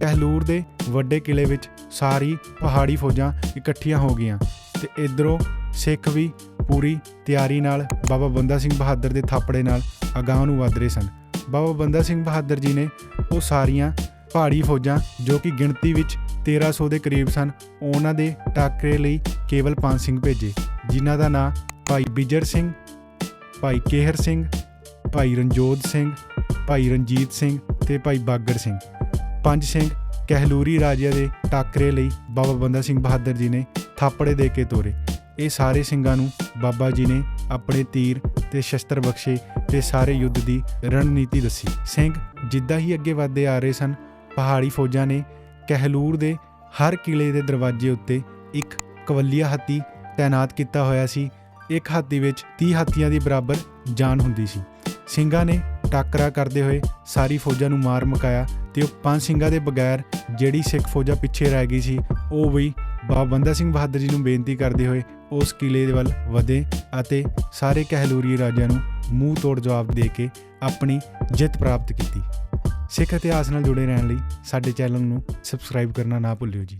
ਕਹਿਲੂਰ ਦੇ ਵੱਡੇ ਕਿਲੇ ਵਿੱਚ ਸਾਰੀ ਪਹਾੜੀ ਫੌਜਾਂ ਇਕੱਠੀਆਂ ਹੋ ਗਈਆਂ ਤੇ ਇਧਰੋਂ ਸਿੱਖ ਵੀ ਪੂਰੀ ਤਿਆਰੀ ਨਾਲ ਬਾਬਾ ਬੰਦਾ ਸਿੰਘ ਬਹਾਦਰ ਦੇ ਥਾਪੜੇ ਨਾਲ ਅਗਾਂਹ ਨੂੰ ਵਧ ਰਹੇ ਸਨ। ਬਾਬਾ ਬੰਦਾ ਸਿੰਘ ਬਹਾਦਰ ਜੀ ਨੇ ਉਹ ਸਾਰੀਆਂ ਪਹਾੜੀ ਫੌਜਾਂ ਜੋ ਕਿ ਗਿਣਤੀ ਵਿੱਚ 1300 ਦੇ ਕਰੀਬ ਸਨ, ਉਹਨਾਂ ਦੇ ਟਾਕਰੇ ਲਈ ਕੇਵਲ ਪੰਜ ਸਿੰਘ ਭੇਜੇ, ਜਿਨ੍ਹਾਂ ਦਾ ਨਾਂ ਭਾਈ ਬਿਜਰ ਸਿੰਘ, ਭਾਈ ਕੇਹਰ ਸਿੰਘ, ਭਾਈ ਰਣਜੋਤ ਸਿੰਘ, ਭਾਈ ਰਣਜੀਤ ਸਿੰਘ ਤੇ ਭਾਈ ਬਾਗਰ ਸਿੰਘ। ਪੰਜ ਸਿੰਘ ਕਹਿਲੂਰੀ ਰਾਜਿਆਂ ਦੇ ਟਾਕਰੇ ਲਈ ਬਾਬਾ ਬੰਦਾ ਸਿੰਘ ਬਹਾਦਰ ਜੀ ਨੇ ਥਾਪੜੇ ਦੇ ਕੇ ਤੋਰੇ। ਇਹ ਸਾਰੇ ਸਿੰਘਾਂ ਨੂੰ ਬਾਬਾ ਜੀ ਨੇ ਆਪਣੇ ਤੀਰ ਤੇ ਸ਼ਸਤਰ ਬਖਸ਼ੇ ਤੇ ਸਾਰੇ ਯੁੱਧ ਦੀ ਰਣਨੀਤੀ ਦੱਸੀ। ਸਿੰਘ ਜਿੱਦਾਂ ਹੀ ਅੱਗੇ ਵਧਦੇ ਆ ਰਹੇ ਸਨ, ਪਹਾੜੀ ਫੌਜਾਂ ਨੇ ਕਹਿਲੂਰ ਦੇ ਹਰ ਕਿਲੇ ਦੇ ਦਰਵਾਜ਼ੇ ਉੱਤੇ ਇੱਕ ਕਵੱਲੀਆ ਹਾਥੀ ਤਾਇਨਾਤ ਕੀਤਾ ਹੋਇਆ ਸੀ। ਇੱਕ ਹਾਥੀ ਵਿੱਚ 30 ਹਾਥੀਆਂ ਦੀ ਬਰਾਬਰ ਜਾਨ ਹੁੰਦੀ ਸੀ। ਸਿੰਘਾਂ ਨੇ ਟਾਕਰਾ ਕਰਦੇ ਹੋਏ ਸਾਰੀ ਫੌਜਾਂ ਨੂੰ ਮਾਰ ਮੁਕਾਇਆ ਤੇ ਉਹ ਪੰਜ ਸਿੰਘਾਂ ਦੇ ਬਗੈਰ ਜਿਹੜੀ ਸਿੱਖ ਫੌਜਾਂ ਪਿੱਛੇ ਰਹਿ ਗਈ ਸੀ, ਉਹ ਵੀ ਬਾਬਾ ਬੰਦਾ ਸਿੰਘ ਬਹਾਦਰ ਜੀ ਨੂੰ ਬੇਨਤੀ ਕਰਦੇ ਹੋਏ ਉਸ ਕਿਲੇ ਦੇ ਵੱਲ ਵਧੇ ਅਤੇ ਸਾਰੇ ਕਹਿਲੂਰੀ ਰਾਜਿਆਂ ਨੂੰ ਮੂੰਹ ਤੋੜ ਜਵਾਬ ਦੇ ਕੇ ਆਪਣੀ ਜਿੱਤ ਪ੍ਰਾਪਤ ਕੀਤੀ। ਸਿੱਖ ਇਤਿਹਾਸ ਨਾਲ ਜੁੜੇ ਰਹਿਣ ਲਈ ਸਾਡੇ ਚੈਨਲ ਨੂੰ ਸਬਸਕ੍ਰਾਈਬ ਕਰਨਾ ਨਾ ਭੁੱਲਿਓ ਜੀ।